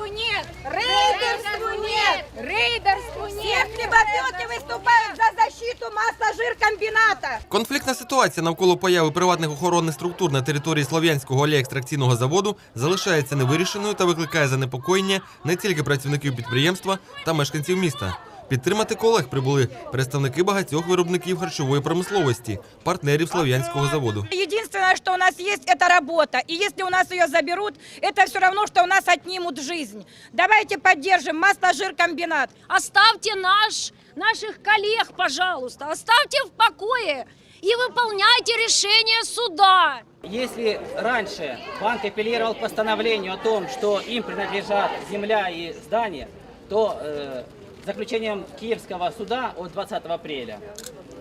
рейдерству нет! Рейдерству нет! Рейдерству нет! Все хлебопеки выступают за защиту масажир-комбината! Конфліктна ситуація навколо появи приватних охоронних структур на території Слов'янського оліекстракційного заводу залишається невирішеною та викликає занепокоєння не тільки працівників підприємства та мешканців міста. Підтримати колег прибули представники багатьох виробників харчової промисловості, партнерів Слов'янського заводу. Единственное, что у нас есть, это работа. И если у нас ее заберут, это все равно, что у нас отнимут жизнь. Давайте поддержим масло-жиркомбинат. Оставьте наш, наших коллег, пожалуйста, оставьте в покое и выполняйте решение суда. Если раньше банк апеллировал к постановлению о том, что им принадлежат земля и здания, то э, заключением Киевского суда от 20 апреля.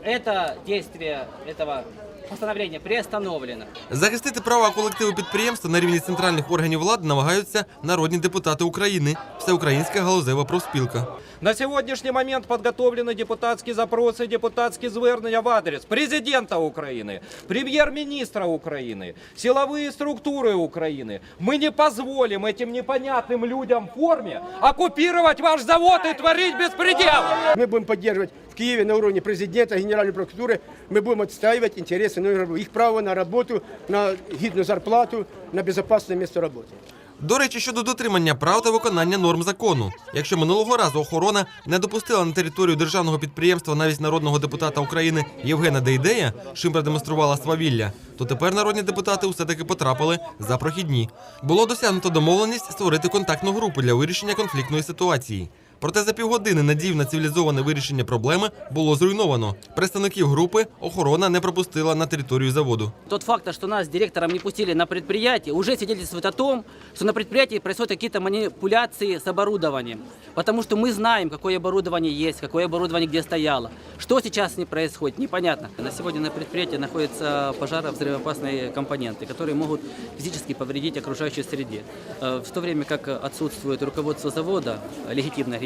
Это действие этого постановления приостановлено. Захистити права колективу підприємства на рівні центральних органів влади намагаються народні депутати України, Всеукраїнська галузева профспілка. На сьогоднішній момент підготовлені депутатські запроси, депутатські звернення в адрес президента України, прем'єр-міністра України, силові структури України. Ми не дозволимо этим непонятним людям в формі оккупировать ваш завод і творить беспредел. Мы будем поддерживать в Киеве на уровне президента, генеральной прокуратуры, мы будем отстаивать интересы ну, их право на работу, на гидную зарплату, на безопасное место работы. До речі, щодо дотримання прав та виконання норм закону. Якщо минулого разу охорона не допустила на територію державного підприємства навіть народного депутата України Євгена Дейдея, чим продемонструвала свавілля, то тепер народні депутати усе таки потрапили за прохідні. Було досягнуто домовленість створити контактну групу для вирішення конфліктної ситуації. Проте за півгодини надів на цивілізоване вирішення проблеми було зруйновано. Представників групи охорона не пропустила на територію заводу. Тот факт, что нас директором не пустили на предприятие, уже свидетельствует о том, что на предприятии происходят какие-то манипуляции с оборудованием. Потому что мы знаем, какое оборудование есть, какое оборудование где стояло. Что сейчас не происходит, непонятно. На сегодня на предприятии находятся пожаро-взрывоопасные компоненты, которые могут физически повредить окружающей среде. Э, В то время как отсутствует руководство завода,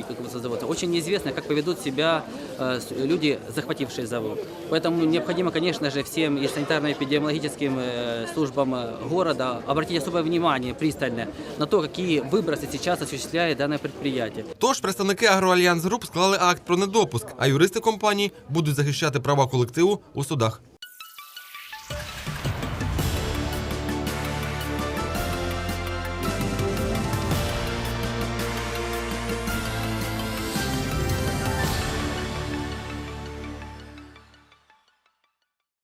легитимное руководство завода, очень неизвестно, как поведут себя э, с- люди, захватившие завод. Поэтому необходимо, конечно же, всем и санитарно-эпидемиологическим э, службам э, города обратить особое внимание, пристальное, на то, какие выбросы сейчас осуществляет данное предприятие. Тож представники Агроальянс Груп склали акт про недопуск, а юристи компанії будуть захищати права колективу у судах.